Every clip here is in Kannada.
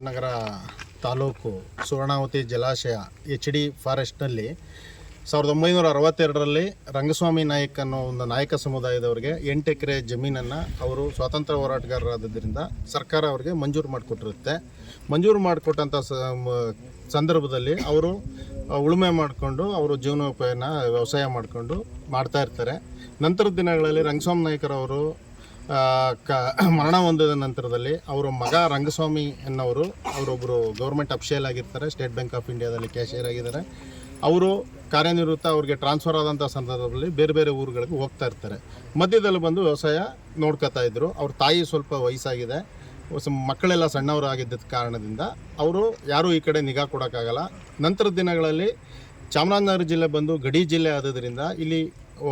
ನಗರ ತಾಲೂಕು ಸುವರ್ಣಾವತಿ ಜಲಾಶಯ ಎಚ್ ಡಿ ಫಾರೆಸ್ಟ್ನಲ್ಲಿ ಸಾವಿರದ ಒಂಬೈನೂರ ಅರವತ್ತೆರಡರಲ್ಲಿ ರಂಗಸ್ವಾಮಿ ನಾಯಕ್ ಅನ್ನೋ ಒಂದು ನಾಯಕ ಸಮುದಾಯದವರಿಗೆ ಎಂಟು ಎಕರೆ ಜಮೀನನ್ನು ಅವರು ಸ್ವಾತಂತ್ರ್ಯ ಹೋರಾಟಗಾರರಾದ್ದರಿಂದ ಸರ್ಕಾರ ಅವರಿಗೆ ಮಂಜೂರು ಮಾಡಿಕೊಟ್ಟಿರುತ್ತೆ. ಮಂಜೂರು ಮಾಡಿಕೊಟ್ಟಂಥ ಸಂದರ್ಭದಲ್ಲಿ ಅವರು ಉಳುಮೆ ಮಾಡಿಕೊಂಡು ಅವರು ಜೀವನೋಪಾಯನ ವ್ಯವಸಾಯ ಮಾಡಿಕೊಂಡು ಮಾಡ್ತಾ ಇರ್ತಾರೆ. ನಂತರದ ದಿನಗಳಲ್ಲಿ ರಂಗಸ್ವಾಮಿ ನಾಯಕರವರು ಕ, ಮರಣ ಹೊಂದಿದ ನಂತರದಲ್ಲಿ ಅವರ ಮಗ ರಂಗಸ್ವಾಮಿ ಎನ್ನುವರು. ಅವರೊಬ್ಬರು ಗೌರ್ಮೆಂಟ್ ಅಫಿಷಿಯಲ್ ಆಗಿರ್ತಾರೆ ಸ್ಟೇಟ್ ಬ್ಯಾಂಕ್ ಆಫ್ ಇಂಡಿಯಾದಲ್ಲಿ ಕ್ಯಾಶಿಯರ್ ಆಗಿದ್ದಾರೆ. ಅವರು ಕಾರ್ಯನಿವೃತ್ತ ಅವ್ರಿಗೆ ಟ್ರಾನ್ಸ್ಫರ್ ಆದಂಥ ಸಂದರ್ಭದಲ್ಲಿ ಬೇರೆ ಬೇರೆ ಊರುಗಳಿಗೆ ಹೋಗ್ತಾ ಇರ್ತಾರೆ. ಮಧ್ಯದಲ್ಲಿ ಬಂದು ವ್ಯವಸಾಯ ನೋಡ್ಕೋತಾ ಇದ್ರು. ಅವ್ರ ತಾಯಿ ಸ್ವಲ್ಪ ವಯಸ್ಸಾಗಿದೆ. ಮಕ್ಕಳೆಲ್ಲ ಮಕ್ಕಳೆಲ್ಲ ಸಣ್ಣವರಾಗಿದ್ದ ಕಾರಣದಿಂದ ಅವರು ಯಾರೂ ಈ ಕಡೆ ನಿಗಾ ಕೊಡೋಕ್ಕಾಗಲ್ಲ. ನಂತರದ ದಿನಗಳಲ್ಲಿ ಚಾಮರಾಜನಗರ ಜಿಲ್ಲೆ ಬಂದು ಗಡಿ ಜಿಲ್ಲೆ ಆದ್ದರಿಂದ ಇಲ್ಲಿ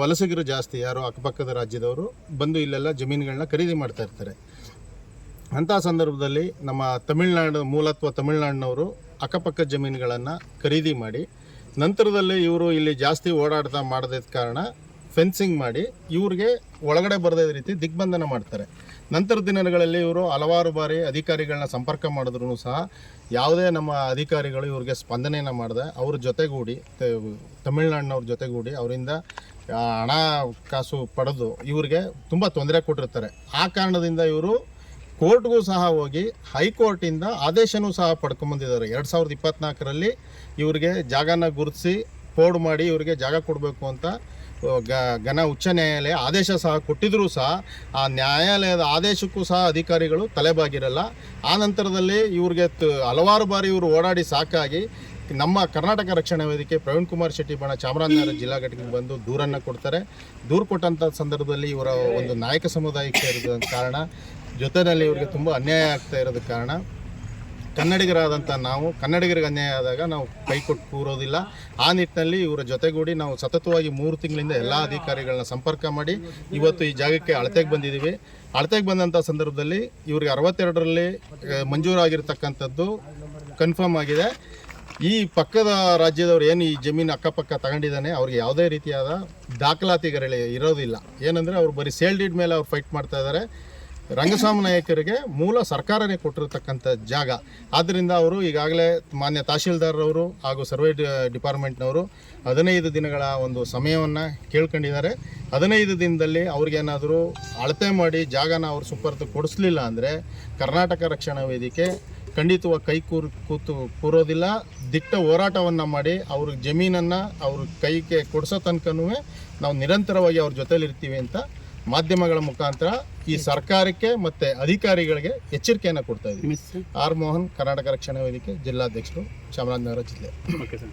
ವಲಸಿಗರು ಜಾಸ್ತಿ ಯಾರು ಅಕ್ಕಪಕ್ಕದ ರಾಜ್ಯದವರು ಬಂದು ಇಲ್ಲೆಲ್ಲ ಜಮೀನುಗಳನ್ನ ಖರೀದಿ ಮಾಡ್ತಾ ಇರ್ತಾರೆ. ಅಂಥ ಸಂದರ್ಭದಲ್ಲಿ ನಮ್ಮ ತಮಿಳ್ನಾಡು ಮೂಲತ್ವ ತಮಿಳ್ನಾಡಿನವರು ಅಕ್ಕಪಕ್ಕ ಜಮೀನುಗಳನ್ನು ಖರೀದಿ ಮಾಡಿ, ನಂತರದಲ್ಲಿ ಇವರು ಇಲ್ಲಿ ಜಾಸ್ತಿ ಓಡಾಡ್ತಾ ಮಾಡದ ಕಾರಣ ಫೆನ್ಸಿಂಗ್ ಮಾಡಿ ಇವ್ರಿಗೆ ಒಳಗಡೆ ಬರದೇ ರೀತಿ ದಿಗ್ಬಂಧನ ಮಾಡ್ತಾರೆ. ನಂತರ ದಿನಗಳಲ್ಲಿ ಇವರು ಹಲವಾರು ಬಾರಿ ಅಧಿಕಾರಿಗಳನ್ನ ಸಂಪರ್ಕ ಮಾಡಿದ್ರು ಸಹ ಯಾವುದೇ ನಮ್ಮ ಅಧಿಕಾರಿಗಳು ಇವ್ರಿಗೆ ಸ್ಪಂದನೆಯನ್ನು ಮಾಡಿದೆ, ಅವ್ರ ಜೊತೆಗೂಡಿ ತಮಿಳ್ನಾಡಿನವ್ರ ಜೊತೆಗೂಡಿ ಅವರಿಂದ ಹಣ ಕಾಸು ಪಡೆದು ಇವ್ರಿಗೆ ತುಂಬ ತೊಂದರೆ ಕೊಟ್ಟಿರ್ತಾರೆ. ಆ ಕಾರಣದಿಂದ ಇವರು ಕೋರ್ಟ್ಗೂ ಸಹ ಹೋಗಿ ಹೈಕೋರ್ಟಿಂದ ಆದೇಶನೂ ಸಹ ಪಡ್ಕೊಂಬಂದಿದ್ದಾರೆ ಎರಡು ಸಾವಿರದ ಇಪ್ಪತ್ನಾಲ್ಕರಲ್ಲಿ ಇವ್ರಿಗೆ ಜಾಗನ ಗುರುತಿಸಿ ಫೋರ್ಡ್ ಮಾಡಿ ಇವರಿಗೆ ಜಾಗ ಕೊಡಬೇಕು ಅಂತ ಗ, ಘನ ಉಚ್ಚ ನ್ಯಾಯಾಲಯ ಆದೇಶ ಸಹ ಕೊಟ್ಟಿದ್ರೂ ಸಹ ಆ ನ್ಯಾಯಾಲಯದ ಆದೇಶಕ್ಕೂ ಸಹ ಅಧಿಕಾರಿಗಳು ತಲೆಬಾಗಿರಲ್ಲ. ಆ ನಂತರದಲ್ಲಿ ಇವ್ರಿಗೆ ಹಲವಾರು ಬಾರಿ ಇವರು ಓಡಾಡಿ ಸಾಕಾಗಿ ನಮ್ಮ ಕರ್ನಾಟಕ ರಕ್ಷಣಾ ವೇದಿಕೆ ಪ್ರವೀಣ್ ಕುಮಾರ್ ಶೆಟ್ಟಿ ಬಣ ಚಾಮರಾಜನಗರ ಜಿಲ್ಲಾ ಘಟಕಕ್ಕೆ ಬಂದು ದೂರನ್ನು ಕೊಡ್ತಾರೆ. ದೂರು ಕೊಟ್ಟಂಥ ಸಂದರ್ಭದಲ್ಲಿ ಇವರ ಒಂದು ನಾಯಕ ಸಮುದಾಯಕ್ಕೆ ಸೇರಿದ ಕಾರಣ, ಜೊತೆಯಲ್ಲಿ ಇವರಿಗೆ ತುಂಬ ಅನ್ಯಾಯ ಆಗ್ತಾ ಇರೋದ ಕಾರಣ ಕನ್ನಡಿಗರಾದಂಥ ನಾವು, ಕನ್ನಡಿಗರಿಗೆ ಅನ್ಯಾಯ ಆದಾಗ ನಾವು ಕೈ ಕೊಟ್ಟು ಕೂರೋದಿಲ್ಲ. ಆ ನಿಟ್ಟಿನಲ್ಲಿ ಇವರ ಜೊತೆಗೂಡಿ ನಾವು ಸತತವಾಗಿ ಮೂರು ತಿಂಗಳಿಂದ ಎಲ್ಲ ಅಧಿಕಾರಿಗಳನ್ನ ಸಂಪರ್ಕ ಮಾಡಿ ಇವತ್ತು ಈ ಜಾಗಕ್ಕೆ ಅಳತೆಗೆ ಬಂದಿದ್ದೀವಿ. ಅಳತೆಗೆ ಬಂದಂಥ ಸಂದರ್ಭದಲ್ಲಿ ಇವರಿಗೆ ಅರವತ್ತೆರಡರಲ್ಲಿ ಮಂಜೂರಾಗಿರ್ತಕ್ಕಂಥದ್ದು ಕನ್ಫರ್ಮ್ ಆಗಿದೆ. ಈ ಪಕ್ಕದ ರಾಜ್ಯದವ್ರು ಏನು ಈ ಜಮೀನು ಅಕ್ಕಪಕ್ಕ ತಗೊಂಡಿದ್ದಾನೆ, ಅವ್ರಿಗೆ ಯಾವುದೇ ರೀತಿಯಾದ ದಾಖಲಾತಿಗಳು ಇರೋದಿಲ್ಲ. ಏನಂದರೆ ಅವ್ರು ಬರೀ ಸೇಲ್ ಡೀಡ್ ಮೇಲೆ ಅವ್ರು ಫೈಟ್ ಮಾಡ್ತಾ ಇದ್ದಾರೆ ರಂಗಸ್ವಾಮಿ ನಾಯಕರಿಗೆ ಮೂಲ ಸರ್ಕಾರನೇ ಕೊಟ್ಟಿರತಕ್ಕಂಥ ಜಾಗ. ಆದ್ದರಿಂದ ಅವರು ಈಗಾಗಲೇ ಮಾನ್ಯ ತಹಶೀಲ್ದಾರ್ರವರು ಹಾಗೂ ಸರ್ವೆ ಡಿಪಾರ್ಟ್ಮೆಂಟ್ನವರು ಹದಿನೈದು ದಿನಗಳ ಒಂದು ಸಮಯವನ್ನು ಕೇಳ್ಕೊಂಡಿದ್ದಾರೆ. ಹದಿನೈದು ದಿನದಲ್ಲಿ ಅವ್ರಿಗೇನಾದರೂ ಅಳತೆ ಮಾಡಿ ಜಾಗನ ಅವರು ಸುಪರ್ದು ಕೊಡಿಸ್ಲಿಲ್ಲ ಅಂದರೆ ಕರ್ನಾಟಕ ರಕ್ಷಣಾ ವೇದಿಕೆ ಖಂಡಿತವಾಗ ಕೈ ಕೂರ್ ಕೂತು ಕೂರೋದಿಲ್ಲ ದಿಟ್ಟ ಹೋರಾಟವನ್ನು ಮಾಡಿ ಅವ್ರ ಜಮೀನನ್ನು ಅವ್ರ ಕೈಗೆ ಕೊಡಿಸೋ ತನಕನೂ ನಾವು ನಿರಂತರವಾಗಿ ಅವ್ರ ಜೊತೆಲಿರ್ತೀವಿ ಅಂತ ಮಾಧ್ಯಮಗಳ ಮುಖಾಂತರ ಈ ಸರ್ಕಾರಕ್ಕೆ ಮತ್ತು ಅಧಿಕಾರಿಗಳಿಗೆ ಎಚ್ಚರಿಕೆಯನ್ನು ಕೊಡ್ತಾ ಇದ್ದೀವಿ ಆರ್ ಮೋಹನ್ ಕರ್ನಾಟಕ ರಕ್ಷಣಾ ವೇದಿಕೆ ಜಿಲ್ಲಾಧ್ಯಕ್ಷರು ಚಾಮರಾಜನಗರ ಜಿಲ್ಲೆ ಓಕೆ ಸರ್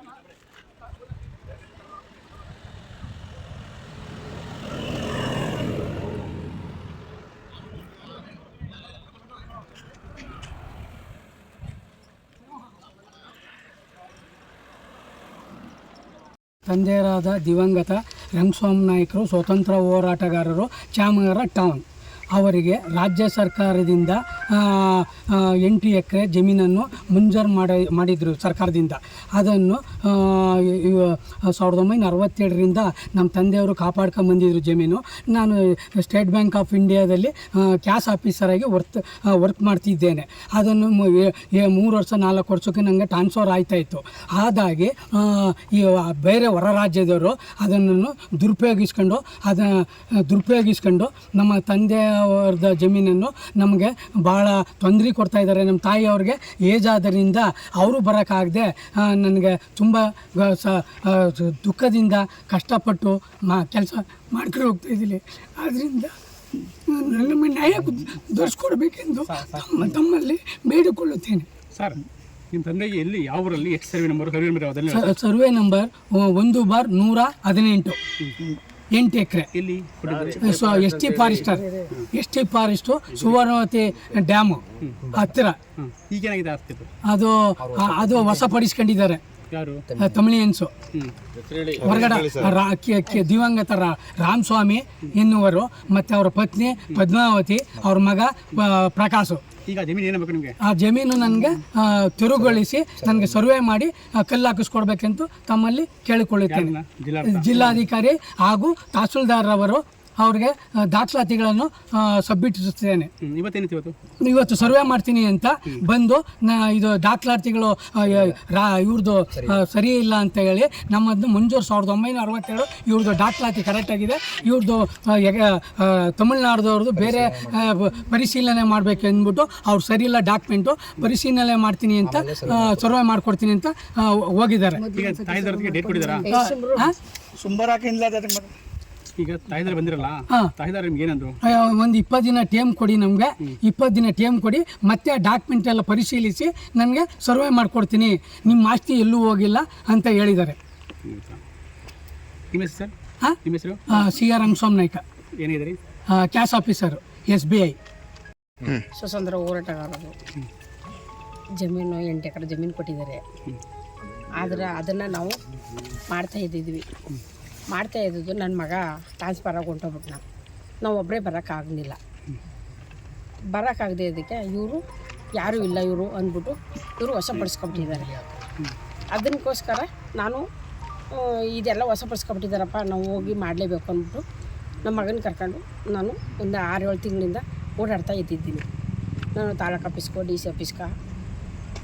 ತಂದೆಯರಾದ ದಿವಂಗತ ರಂಗಸ್ವಾಮಿ ನಾಯಕರು ಸ್ವತಂತ್ರ ಹೋರಾಟಗಾರರು ಚಾಮರ ಟೌನ್ ಅವರಿಗೆ ರಾಜ್ಯ ಸರ್ಕಾರದಿಂದ ಎಂಟು ಎಕರೆ ಜಮೀನನ್ನು ಮಂಜೂರು ಮಾಡಿ ಮಾಡಿದರು ಸರ್ಕಾರದಿಂದ. ಅದನ್ನು ಸಾವಿರದ ಒಂಬೈನೂರ ಅರವತ್ತೇಳರಿಂದ ನಮ್ಮ ತಂದೆಯವರು ಕಾಪಾಡ್ಕೊಂಡು ಬಂದಿದ್ರು ಜಮೀನು. ನಾನು ಸ್ಟೇಟ್ ಬ್ಯಾಂಕ್ ಆಫ್ ಇಂಡಿಯಾದಲ್ಲಿ ಕ್ಯಾಶ್ ಆಫೀಸರಾಗಿ ವರ್ತ್ ವರ್ಕ್ ಮಾಡ್ತಿದ್ದೇನೆ. ಅದನ್ನು ಮೂರು ವರ್ಷ ನಾಲ್ಕು ವರ್ಷಕ್ಕೆ ನನಗೆ ಟ್ರಾನ್ಸ್ಫರ್ ಆಯ್ತಾಯಿತ್ತು ಆ, ಈ ಬೇರೆ ಹೊರ ರಾಜ್ಯದವರು ಅದನ್ನು ದುರುಪಯೋಗಿಸ್ಕೊಂಡು ಅದನ್ನು ದುರುಪಯೋಗಿಸ್ಕೊಂಡು ನಮ್ಮ ತಂದೆಯವ್ರದ ಜಮೀನನ್ನು ನಮಗೆ ಭಾಳ ತೊಂದರೆ ಕೊಡ್ತಾ ಇದ್ದಾರೆ ನಮ್ಮ ತಾಯಿಯವ್ರಿಗೆ ಏಜ್ ಆದ್ದರಿಂದ ಅವರು ಬರೋಕ್ಕಾಗದೆ ನನಗೆ ತುಂಬ ಸ ದುಃಖದಿಂದ ಕಷ್ಟಪಟ್ಟು ಮಾ ಕೆಲಸ ಮಾಡ್ಕೊಂಡು ಹೋಗ್ತಾ ಇದ್ದೀನಿ. ಆದ್ದರಿಂದ ನಮ್ಮ ನ್ಯಾಯ ದೊರೆಸ್ಕೊಡ್ಬೇಕೆಂದು ತಮ್ಮ ತಮ್ಮಲ್ಲಿ ಬೇಡಿಕೊಳ್ಳುತ್ತೇನೆ. ಸರ್ ನಿಮ್ಮ ತಂದೆಗೆ ಎಲ್ಲಿ ಯಾವ ಊರಲ್ಲಿ ಎಷ್ಟು survey number survey number survey number ಒಂದು ಬಾರ್ ನೂರ ಹದಿನೆಂಟು. ಎಂಟು ಎಕರೆ. S T forester S T forest Suvarnavati dam ಹತ್ತಿರ. ಅದು ಅದು ವಶಪಡಿಸ್ಕೊಂಡಿದ್ದಾರೆ ತಮಿಳಿಯನ್ಸು ಹೊರಗಡೆ ದಿವಂಗತ ರಾಮಸ್ವಾಮಿ ಎನ್ನುವರು ಮತ್ತು ಅವರ ಪತ್ನಿ ಪದ್ಮಾವತಿ ಅವ್ರ ಮಗ ಪ್ರಕಾಶು. ಈಗ ಜಮೀನು ಏನಾಗಬೇಕು ನಿಮಗೆ? ಆ ಜಮೀನು ನನಗೆ ತಿರುಗೊಳಿಸಿ ನನಗೆ ಸರ್ವೆ ಮಾಡಿ ಕಲ್ಲು ಹಾಕಿಸ್ಕೊಡ್ಬೇಕೆಂದು ತಮ್ಮಲ್ಲಿ ಕೇಳಿಕೊಳ್ಳುತ್ತೇನೆ. ಜಿಲ್ಲಾಧಿಕಾರಿ ಹಾಗೂ ತಹಸೀಲ್ದಾರ್ ಅವರು ಅವ್ರಿಗೆ ದಾಖಲಾತಿಗಳನ್ನು ಇವತ್ತೇನಿತ್ತು ಇವತ್ತು? ಇವತ್ತು ಸರ್ವೆ ಮಾಡ್ತೀನಿ ಅಂತ ಬಂದು ನಾ ಇದು ದಾಖಲಾತಿಗಳು ಇವ್ರದ್ದು ಸರಿ. ಇಲ್ಲ ಅಂತ ಹೇಳಿ ನಮ್ಮದು ಮಂಜೂರು ಸಾವಿರದ ಒಂಬೈನೂರ ಅರವತ್ತೇಳು ಇವ್ರದ್ದು ದಾಖಲಾತಿ ಕರೆಕ್ಟಾಗಿದೆ ಇವ್ರದ್ದು ತಮಿಳ್ನಾಡದವ್ರದ್ದು ಬೇರೆ ಪರಿಶೀಲನೆ ಮಾಡಬೇಕು ಅಂದ್ಬಿಟ್ಟು ಅವ್ರು ಸರಿ ಇಲ್ಲ ಡಾಕ್ಯುಮೆಂಟು ಪರಿಶೀಲನೆ ಮಾಡ್ತೀನಿ ಅಂತ ಸರ್ವೆ ಮಾಡ್ಕೊಡ್ತೀನಿ ಅಂತ ಹೋಗಿದ್ದಾರೆ. ಈಗ ತಾಯಿದಾರ ಬಂದಿರಲ್ಲ? ಹಾಂ. ತಾಯಿದಾರ ನಿಮ್ಗೆ ಏನಂದ್ರು? ಒಂದು ಇಪ್ಪತ್ತು ದಿನ ಟೈಮ್ ಕೊಡಿ ನಮಗೆ. ಇಪ್ಪತ್ತು ದಿನ ಟೈಮ್ ಕೊಡಿ. ಮತ್ತೆ ಡಾಕ್ಯುಮೆಂಟ್ ಎಲ್ಲ ಪರಿಶೀಲಿಸಿ ನನಗೆ ಸರ್ವೆ ಮಾಡಿಕೊಡ್ತೀನಿ. ನಿಮ್ಮ ಆಸ್ತಿ ಎಲ್ಲೂ ಹೋಗಿಲ್ಲ ಅಂತ ಹೇಳಿದ್ದಾರೆ. ನಿಮ್ಮ ಹೆಸರು ಸರ್? ಹಾಂ? ನಿಮ್ಮ ಹೆಸರು? C R Rangaswamy Naik. ಏನಿದ್ರಿ cash officer S B I ಸ್ವತಂತ್ರ ಹೋರಾಟಗಾರರು. ಜಮೀನು ಎಂಟು ಎಕರೆ ಜಮೀನು ಕೊಟ್ಟಿದ್ದಾರೆ. ಆದ್ರೆ ಅದನ್ನು ನಾವು ಮಾಡ್ತಾ ಇದ್ದಿದ್ವಿ. ಮಾಡ್ತಾ ಇದ್ದದ್ದು ನನ್ನ ಮಗ ಟ್ರಾನ್ಸ್ಫರ್ ಆಗಿ ಹೊಂಟೋಗ್ಬಿಟ್ನ. ನಾವು ಒಬ್ಬರೇ ಬರೋಕ್ಕಾಗಲಿಲ್ಲ. ಬರೋಕ್ಕಾಗದೇ ಇದಕ್ಕೆ ಇವರು ಯಾರೂ ಇಲ್ಲ ಇವರು ಅಂದ್ಬಿಟ್ಟು ಇವರು ವಶಪಡಿಸ್ಕೊಬಿಟ್ಟಿದ್ದಾರೆ. ಅದಕ್ಕೋಸ್ಕರ ನಾನು ಇದೆಲ್ಲ ವಶಪಡಿಸ್ಕೊಬಿಟ್ಟಿದ್ದಾರಪ್ಪ, ನಾವು ಹೋಗಿ ಮಾಡಲೇಬೇಕು ಅಂದ್ಬಿಟ್ಟು ನಮ್ಮ ಮಗನ ಕರ್ಕೊಂಡು ನಾನು ಒಂದು ಆರು ಏಳು ತಿಂಗಳಿಂದ ಓಡಾಡ್ತಾ ಇದ್ದಿದ್ದೀನಿ. ನಾನು ತಾಲೂಕು ಆಫೀಸ್ಗೋ ಡಿ ಸಿ ಆಫೀಸ್ಗ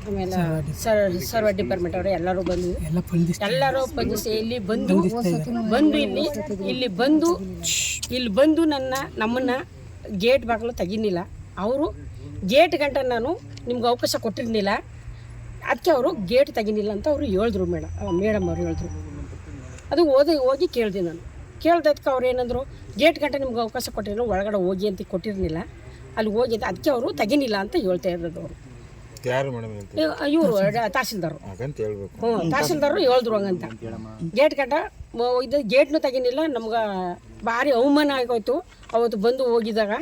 ಆಮೇಲೆ ಸರ್ ಸರ್ವ ಡಿಪಾರ್ಟ್ಮೆಂಟ್ ಅವರು ಎಲ್ಲರೂ ಬಂದು ಎಲ್ಲ ಎಲ್ಲರೂ ಬಂದಿಸಿ ಇಲ್ಲಿ ಬಂದು ಬಂದು ಇಲ್ಲಿ ಇಲ್ಲಿ ಬಂದು ಇಲ್ಲಿ ಬಂದು ನನ್ನ ನಮ್ಮನ್ನ ಗೇಟ್ ಬಾಗಿಲು ತೆಗಿನಿಲ್ಲ ಅವರು ಗೇಟ್ ಗಂಟ ನಾನು ನಿಮ್ಗೆ ಅವಕಾಶ ಕೊಟ್ಟಿರಲಿಲ್ಲ. ಅದಕ್ಕೆ ಅವರು ಗೇಟ್ ತೆಗಿನಿಲ್ಲ ಅಂತ ಅವರು ಹೇಳಿದ್ರು ಮೇಡಮ್ ಮೇಡಮ್ ಅವ್ರು ಹೇಳಿದ್ರು. ಅದು ಓದಿ ಹೋಗಿ ಕೇಳಿದೆ ನಾನು. ಕೇಳ್ದಕ್ಕೆ ಅವ್ರು ಏನಂದ್ರು ಗೇಟ್ ಗಂಟೆ ನಿಮ್ಗೆ ಅವಕಾಶ ಕೊಟ್ಟಿರೋ ಒಳಗಡೆ ಹೋಗಿ ಅಂತ ಕೊಟ್ಟಿರಲಿಲ್ಲ. ಅಲ್ಲಿ ಹೋಗಿ ಅದಕ್ಕೆ ಅವರು ತೆಗಿನಿಲ್ಲ ಅಂತ ಹೇಳ್ತಾ ಇರೋದು ಅವರು. ಯಾರು ಮೇಡಮ್ ಅಂತ ಇವರು ತಹಸೀಲ್ದಾರು ಹಾಗಂತ ಹೇಳ್ಬೇಕು. ಹ್ಞೂ ತಹಸೀಲ್ದಾರು ಹೇಳಿದ್ರು ಹಂಗಂತ. ಗೇಟ್ ಕಟ್ಟ ಇದು ಗೇಟ್ನು ತೆಗಿನಿಲ್ಲ ನಮ್ಗೆ ಭಾರಿ ಅವಮಾನ ಆಗೋಯ್ತು. ಅವತ್ತು ಬಂದು ಹೋಗಿದಾಗ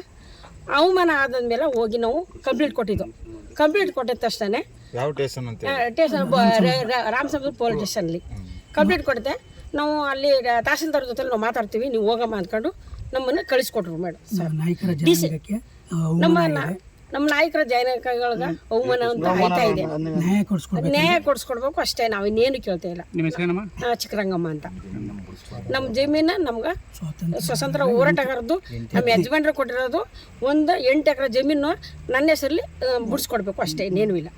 ಅವಮಾನ ಆದಮೇಲೆ ಹೋಗಿ ನಾವು ಕಂಪ್ಲೀಟ್ ಕೊಟ್ಟಿದ್ದು. ಕಂಪ್ಲೀಟ್ ಕೊಟ್ಟಿದ್ದ ತಕ್ಷಣ ಯಾವ ಟೇಷನ್ ಅಂತ ಟೇಷನ್ ಸ್ಟೇಷನ್ ರಾಮಸಮುದ್ರ ಪೊಲೀಸ್ ಸ್ಟೇಷನಲ್ಲಿ. ಕಂಪ್ಲೇಂಟ್ ಕೊಟ್ಟಿದೆ ನಾವು ಅಲ್ಲಿ ತಹಸೀಲ್ದಾರ್ ಜೊತೆ ನಾವು ಮಾತಾಡ್ತೀವಿ ನೀವು ಹೋಗಮ್ಮ ಅಂದ್ಕೊಂಡು ನಮ್ಮನ್ನು ಕಳಿಸ್ಕೊಟ್ರು ಮೇಡಮ್. ಸರ್ ನಾಯಕರ ಜನಾಂಗಕ್ಕೆ ನಮ್ಮ ನಮ್ಮ ನಾಯಕರ ಜೈನಕಗಳಿಗೆ ಅವಮಾನ ಅಂತ ಆಯ್ತಾ ಇದೆ. ನ್ಯಾಯ ಕೊಡಿಸ್ಕೊಡ್ಬೇಕು. ನ್ಯಾಯ ಕೊಡಿಸ್ಕೊಡ್ಬೇಕು ಅಷ್ಟೇ ನಾವು ಇನ್ನೇನು ಕೇಳ್ತಾ ಇಲ್ಲ. ನಿಮ್ಮ ಹೆಸರೇನಮ್ಮ ಆ, ಚಿಕ್ಕರಂಗಮ್ಮ ಅಂತ. ನಮ್ಮ ಜಮೀನ ನಮ್ಗೆ ಸ್ವತಂತ್ರ ಹೋರಾಟಗಾರದ್ದು ನಮ್ಮ ಯಜಮಾನ್ರು ಕೊಟ್ಟಿರೋದು ಒಂದು ಎಂಟು ಎಕರೆ ಜಮೀನು ನನ್ನ ಹೆಸರಲ್ಲಿ ಬಿಡಿಸ್ಕೊಡ್ಬೇಕು ಅಷ್ಟೇ ಇನ್ನೇನು ಇಲ್ಲ.